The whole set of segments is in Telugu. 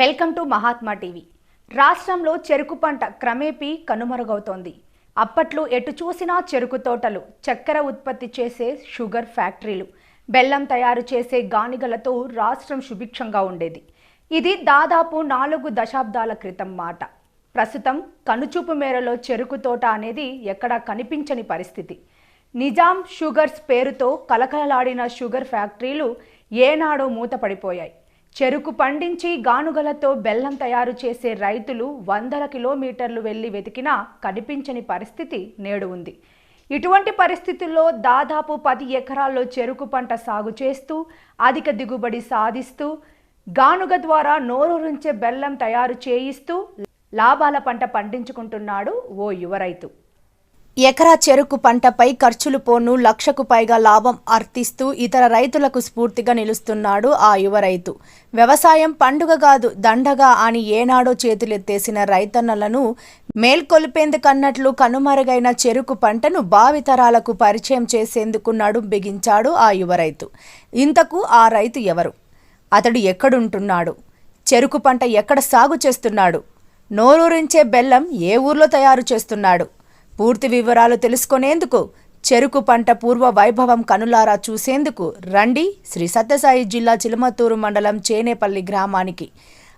Welcome to Mahatma TV. రాష్ట్రంలో చెరుకు పంట క్రమేపీ కనుమరుగవుతోంది. అప్పట్లో ఎటు చూసినా చెరుకు తోటలు చక్కెర ఉత్పత్తి చేసే షుగర్ ఫ్యాక్టరీలు బెల్లం తయారు చేసే గానిగలతో రాష్ట్రం సుభిక్షంగా ఉండేది. ఇది దాదాపు నాలుగు దశాబ్దాల క్రితం మాట. ప్రస్తుతం కనుచూపు మేరలో చెరుకు తోట అనేది ఎక్కడా కనిపించని పరిస్థితి. నిజాం షుగర్స్ పేరుతో కలకలలాడిన షుగర్ ఫ్యాక్టరీలు ఏనాడో మూతపడిపోయాయి. చెరుకు పండించి గానుగలతో బెల్లం తయారు చేసే రైతులు వందల కిలోమీటర్లు వెళ్ళి వెతికినా కనిపించని పరిస్థితి నేడు ఉంది. ఇటువంటి పరిస్థితుల్లో దాదాపు పది ఎకరాల్లో చెరుకు పంట సాగు చేస్తూ అధిక దిగుబడి సాధిస్తూ గానుగ ద్వారా నోరూరించే బెల్లం తయారు చేయిస్తూ లాభాల పంట పండించుకుంటున్నాడు ఓ యువ రైతు. ఎకరా చెరుకు పంటపై ఖర్చులు పోను లక్షకు పైగా లాభం అర్థిస్తూ ఇతర రైతులకు స్ఫూర్తిగా నిలుస్తున్నాడు ఆ యువ రైతు. వ్యవసాయం పండుగ కాదు దండగా అని ఏనాడో చేతులెత్తేసిన రైతన్నలను మేల్కొల్పేందుకన్నట్లు కనుమరుగైన చెరుకు పంటను భావితరాలకు పరిచయం చేసేందుకు నడుం బిగించాడు ఆ యువ రైతు. ఇంతకు ఆ రైతు ఎవరు? అతడు ఎక్కడుంటున్నాడు? చెరుకు పంట ఎక్కడ సాగు చేస్తున్నాడు? నోరూరించే బెల్లం ఏ ఊర్లో తయారు చేస్తున్నాడు? పూర్తి వివరాలు తెలుసుకునేందుకు చెరుకు పంట పూర్వ వైభవం కనులారా చూసేందుకు రండి శ్రీ సత్యసాయి జిల్లా చిలమతూరు మండలం చేనేపల్లి గ్రామానికి.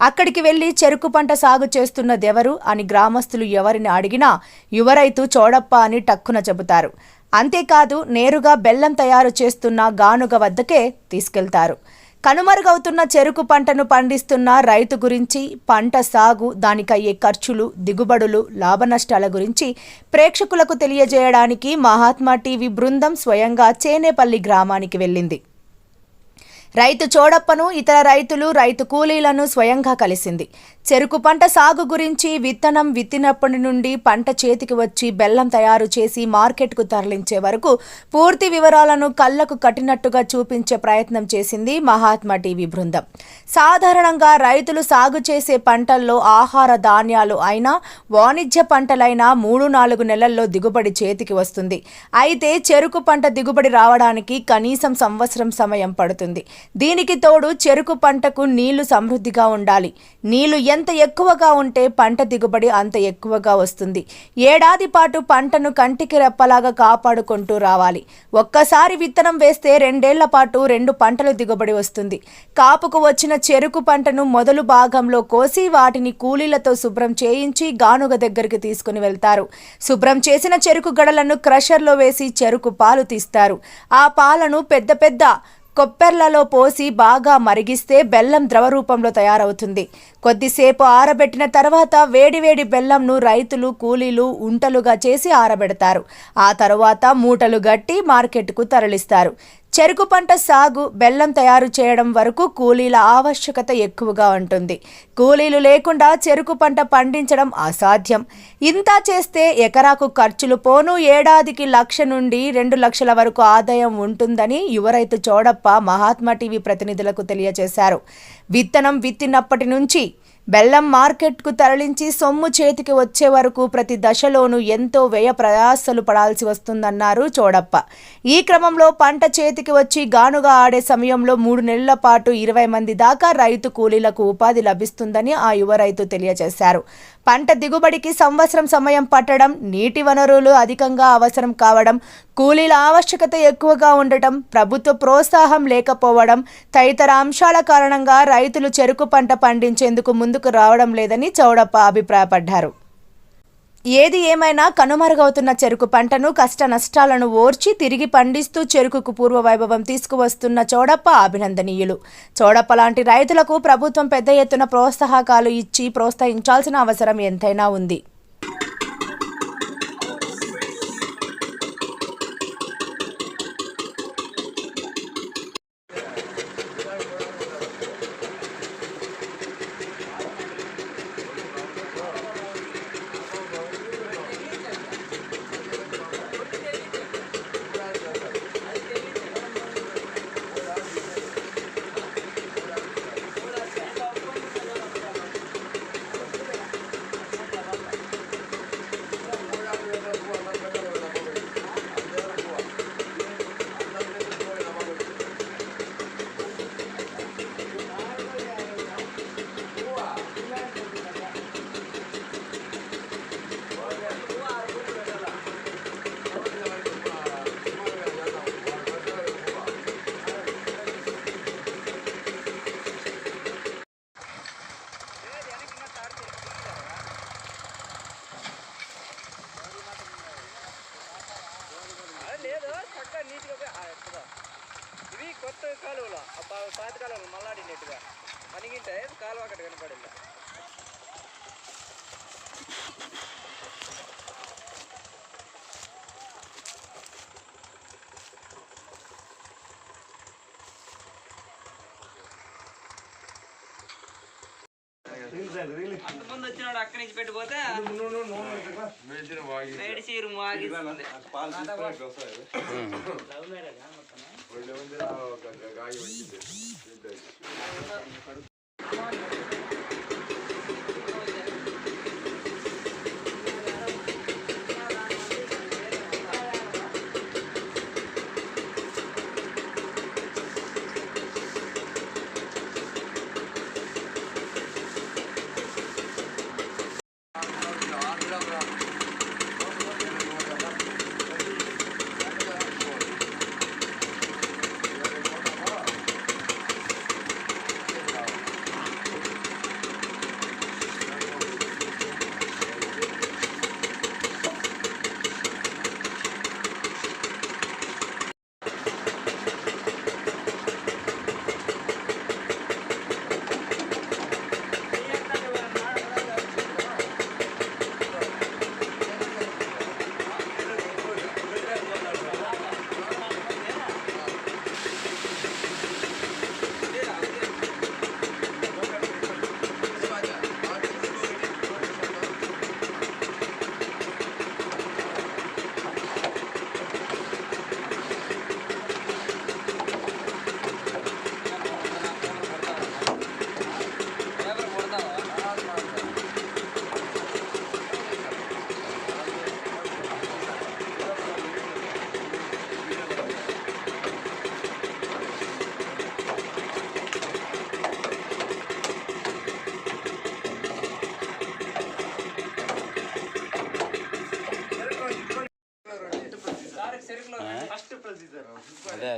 అక్కడికి వెళ్ళి చెరుకు పంట సాగు చేస్తున్నదెవరు అని గ్రామస్తులు ఎవరిని అడిగినా యువ రైతు చోడప్ప అని టక్కున చెబుతారు. అంతేకాదు నేరుగా బెల్లం తయారు చేస్తున్న గానుగ వద్దకే తీసుకెళ్తారు. కనుమరుగవుతున్న చెరుకు పంటను పండిస్తున్న రైతు గురించి పంట సాగు దానికయ్యే ఖర్చులు దిగుబడులు లాభనష్టాల గురించి ప్రేక్షకులకు తెలియజేయడానికి మహాత్మా టీవీ బృందం స్వయంగా చేనేపల్లి గ్రామానికి వెళ్ళింది. రైతు చోడప్పను ఇతర రైతులు రైతు కూలీలను స్వయంగా కలిసింది. చెరుకు పంట సాగు గురించి విత్తనం విత్తినప్పటి నుండి పంట చేతికి వచ్చి బెల్లం తయారు చేసి మార్కెట్కు తరలించే వరకు పూర్తి వివరాలను కళ్ళకు కట్టినట్టుగా చూపించే ప్రయత్నం చేసింది మహాత్మా టీవీ బృందం. సాధారణంగా రైతులు సాగు చేసే పంటల్లో ఆహార ధాన్యాలు అయినా వాణిజ్య పంటలైనా మూడు నాలుగు నెలల్లో దిగుబడి చేతికి వస్తుంది. అయితే చెరుకు పంట దిగుబడి రావడానికి కనీసం సంవత్సరం సమయం పడుతుంది. దీనికి తోడు చెరుకు పంటకు నీళ్ళు సమృద్ధిగా ఉండాలి. నీళ్ళు ఎంత ఎక్కువగా ఉంటే పంట దిగుబడి అంత ఎక్కువగా వస్తుంది. ఏడాది పాటు పంటను కంటికి రెప్పలాగా కాపాడుకుంటూ రావాలి. ఒక్కసారి విత్తనం వేస్తే రెండేళ్ళ పాటు రెండు పంటలు దిగుబడి వస్తుంది. కాపుకు వచ్చిన చెరుకు పంటను మొదలు భాగంలో కోసి వాటిని కూలీలతో శుభ్రం చేయించి గానుగ దగ్గరికి తీసుకుని వెళ్తారు. శుభ్రం చేసిన చెరుకు గడలను క్రషర్లో వేసి చెరుకు పాలు తీస్తారు. ఆ పాలను పెద్ద పెద్ద కొప్పెర్లలో పోసి బాగా మరిగిస్తే బెల్లం ద్రవ రూపంలో తయారవుతుంది. కొద్దిసేపు ఆరబెట్టిన తర్వాత వేడివేడి బెల్లంను రైతులు కూలీలు ఉంటలుగా చేసి ఆరబెడతారు. ఆ తరువాత మూటలు గట్టి మార్కెట్కు తరలిస్తారు. చెరుకు పంట సాగు బెల్లం తయారు చేయడం వరకు కూలీల ఆవశ్యకత ఎక్కువగా ఉంటుంది. కూలీలు లేకుండా చెరుకు పంట పండించడం అసాధ్యం. ఇంత చేస్తే ఎకరాకు ఖర్చులు పోను. ఏడాదికి లక్ష నుండి రెండు లక్షల వరకు ఆదాయం ఉంటుందని యువ రైతు చోడప్ప మహాత్మా టీవీ ప్రతినిధులకు తెలియజేశారు. విత్తనం విత్తినప్పటి నుంచి బెల్లం మార్కెట్కు తరలించి సొమ్ము చేతికి వచ్చే వరకు ప్రతి దశలోనూ ఎంతో వ్యయ ప్రయాసలు పడాల్సి వస్తుందన్నారు చోడప్ప. ఈ క్రమంలో పంట చేతికి వచ్చి గానుగా ఆడే సమయంలో మూడు నెలల పాటు ఇరవై మంది దాకా రైతు కూలీలకు ఉపాధి లభిస్తుందని ఆ యువ రైతు తెలియజేశారు. పంట దిగుబడికి సంవత్సరం సమయం పట్టడం నీటి వనరులు అధికంగా అవసరం కావడం కూలీల ఆవశ్యకత ఎక్కువగా ఉండటం ప్రభుత్వ ప్రోత్సాహం లేకపోవడం తదితర అంశాల కారణంగా రైతులు చెరుకు పంట పండించేందుకు ముందుకు రావడం లేదని చౌడప్ప అభిప్రాయపడ్డారు. ఏది ఏమైనా కనుమరుగవుతున్న చెరుకు పంటను కష్ట నష్టాలను ఓర్చి తిరిగి పండిస్తూ చెరుకుకు పూర్వ వైభవం తీసుకువస్తున్న చోడప్ప అభినందనీయులు. చోడప్ప లాంటి రైతులకు ప్రభుత్వం పెద్ద ఎత్తున ప్రోత్సాహకాలు ఇచ్చి ప్రోత్సహించాల్సిన అవసరం ఎంతైనా ఉంది. కాలువలు ఆ పా- పాత కాలువలు మళ్ళాడినట్టుగా అనిగింటే కాలువ అక్కడ కనపడింది అంతకుముందు వచ్చినాడు అక్కడి నుంచి పెట్టిపోతే வெளில வந்து காய வச்சுட்டு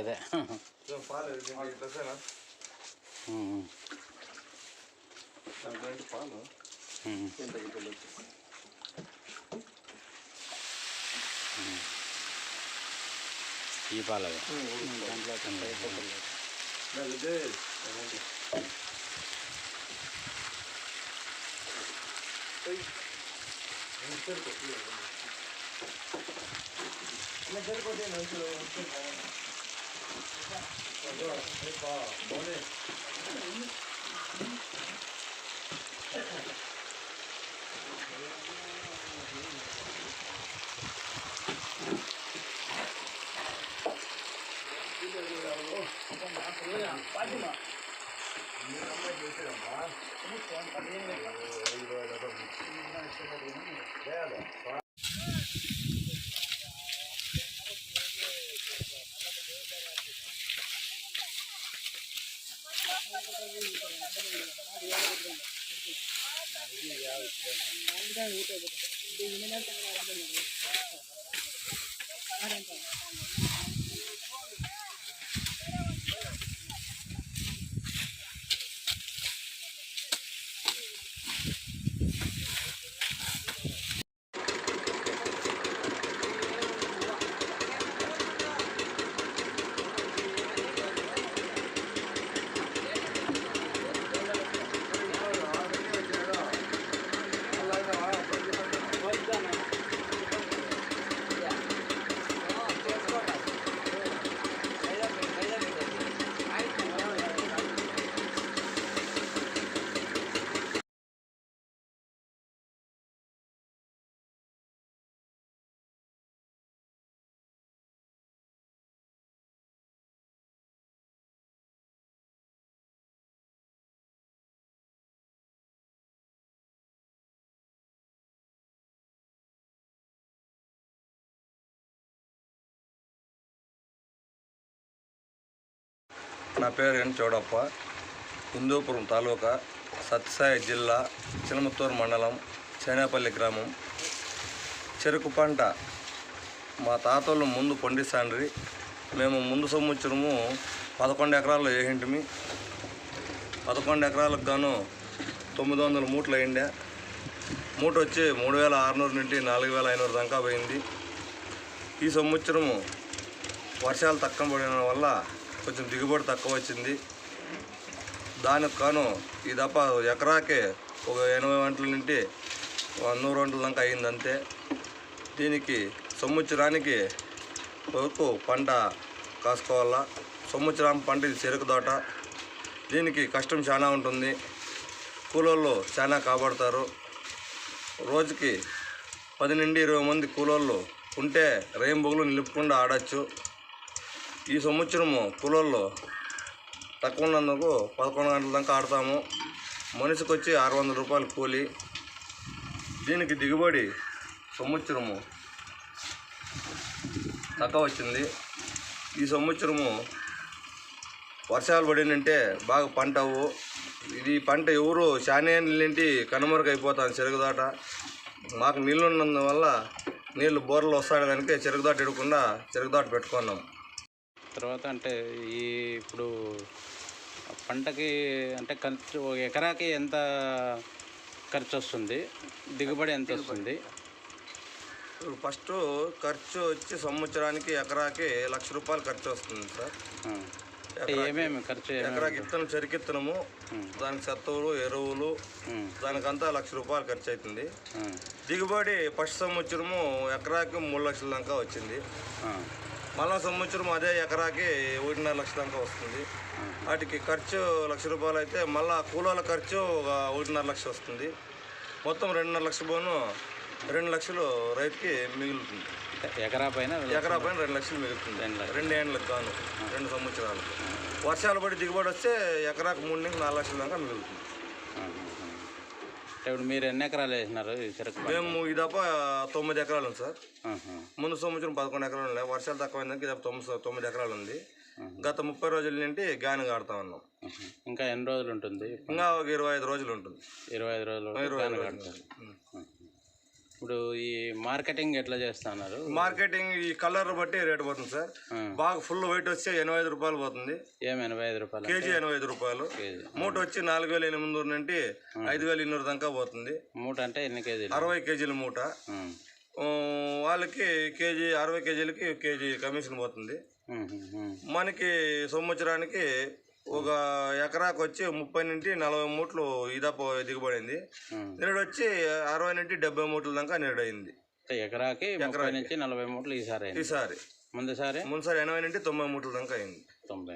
అదే అదే ఉమ్. ఉమ్. ఈ పాలు అదే आर నా పేరు ఎన్ చౌడప్ప. హిందూపురం తాలూకా సత్సాయి జిల్లా చినమత్తూరు మండలం చేనేపల్లి గ్రామం. చెరుకు పంట మా తాతలు ముందు పండిస్తాండ్రి మేము ముందు సంవత్సరము పదకొండు ఎకరాల్లో వేసింటిమి. పదకొండు ఎకరాలకు గాను తొమ్మిది వందల మూట్లు అయిండే మూట వచ్చి మూడు వేల ఆరునూరు నుండి నాలుగు వేల ఐనూరు దాకా పోయింది. ఈ సంవత్సరము వర్షాలు తక్కువ పడిన వల్ల కొంచెం దిగుబడి తక్కువ వచ్చింది. దానికి కాను ఈ దప్ప ఎకరాకే ఒక ఎనభై గంటల నుండి నూరు గంటల దాకా అయింది అంతే. దీనికి సంవత్సరానికి వరకు పంట కాసుకోవాలా? సంవత్సరం పంట ఇది చెరుకు తోట. దీనికి కష్టం చాలా ఉంటుంది. కూలోళ్ళు చాలా కాపాడతారు. రోజుకి పది నుండి ఇరవై మంది కూలోళ్ళు ఉంటే రేయింబొగులు నిలుపుకుండా ఆడచ్చు. ఈ సంవత్సరము కూలోళ్ళు తక్కువ ఉన్నందుకు పదకొండు గంటల దాకా ఆడతాము. మనిషికి వచ్చి ఆరు వందల రూపాయలు కూలి. దీనికి దిగుబడి సంవత్సరము తక్కువ వచ్చింది. ఈ సంవత్సరము వర్షాలు పడినంటే బాగా పంట అవ్వు. ఇది పంట ఎవరు చాలా నీళ్ళంటి కనుమరుగైపోతాను చెరుగుదాట మాకు నీళ్ళు ఉన్నందువల్ల నీళ్ళు బోర్లు వస్తాడు కనుక చెరుగుదాట ఎడకుండా చెరుగుదాట పెట్టుకున్నాం. తర్వాత అంటే ఈ ఇప్పుడు పంటకి అంటే ఖర్చు ఒక ఎకరాకి ఎంత ఖర్చు వస్తుంది? దిగుబడి ఎంత వస్తుంది? ఇప్పుడు ఫస్ట్ ఖర్చు వచ్చి సంవత్సరానికి ఎకరాకి లక్ష రూపాయలు ఖర్చు వస్తుంది సార్. ఏమేమి ఖర్చు ఎకరాకి ఇత్తనం చెరుకిత్తనము దానికి సత్తువులు ఎరువులు దానికంతా లక్ష రూపాయలు ఖర్చు అవుతుంది దిగుబడి ఫస్ట్ సంవత్సరము ఎకరాకి మూడు లక్షల దాకా వచ్చింది. మళ్ళా సంవత్సరం అదే ఎకరాకి ఒకటిన్నర లక్షల దాకా వస్తుంది. వాటికి ఖర్చు లక్ష రూపాయలు అయితే మళ్ళా కూలోల ఖర్చు ఒక ఒకటిన్నర లక్ష వస్తుంది. మొత్తం రెండున్నర లక్ష పోను రెండు లక్షలు రైతుకి మిగులుతుంది. ఎకరా పైన ఎకరా పైన రెండు లక్షలు మిగులుతుంది. రెండు ఏండ్లకు గాను రెండు సంవత్సరాలకు. వర్షాలు పడి దిగుబడి వస్తే ఎకరాకు మూడు నుంచి నాలుగు లక్షల దాకా మిగులుతుంది. ఇప్పుడు మీరు ఎన్ని ఎకరాలు వేసినారు ఈ చెరుకు పంట? మేము ఈ దప్ప తొమ్మిది ఎకరాలు ఉంది సార్ ఆహా. ముందు సంవత్సరం పదకొండు ఎకరాలు ఉన్నాయి వర్షాలు తక్కువైందానికి ఇది తొమ్మిది తొమ్మిది ఎకరాలు ఉంది గత ముప్పై రోజుల నుండి గానుగా ఆడుతా ఉన్నాం ఆహా. ఇంకా ఎన్ని రోజులు ఉంటుంది ఇంకా ఒక ఇరవై ఐదు రోజులు ఉంటుంది ఇరవై ఐదు రోజులు వరకు ఇరవై గాను. కడతారు. ఆహా. ఇప్పుడు ఈ మార్కెటింగ్ ఎట్లా చేస్తున్నారు మార్కెటింగ్ ఈ కలర్ బట్టి రేటు పోతుంది సార్. బాగా ఫుల్ వెయిట్ వస్తే ఎనభై ఐదు రూపాయలు పోతుంది. ఏం ఎనభై ఐదు రూపాయలు కేజీ ఎనభై ఐదు రూపాయలు. మూట వచ్చి నాలుగు వేల ఎనిమిది వందల నుండి ఐదు వేల దాకా పోతుంది. మూట అంటే ఎన్ని కేజీలు? అరవై కేజీల మూట. వాళ్ళకి కేజీ అరవై కేజీలకి కేజీ కమిషన్ పోతుంది. మనకి సంవత్సరానికి ఒక ఎకరాకు వచ్చి ముప్పై నుండి నలభై మూట్లు ఇదప దిగుబడింది. నిరుడు వచ్చి అరవై నుండి డెబ్బై మూట్ల దాకా నిరుడు అయింది ఎకరాకి ముప్పై నుంచి నలభై మూటలు ఈసారి ఈసారి. ముందుసారి? ముందుసారి ఎనభై నుండి తొంభై మూట్ల దాకా అయింది. తొంభై.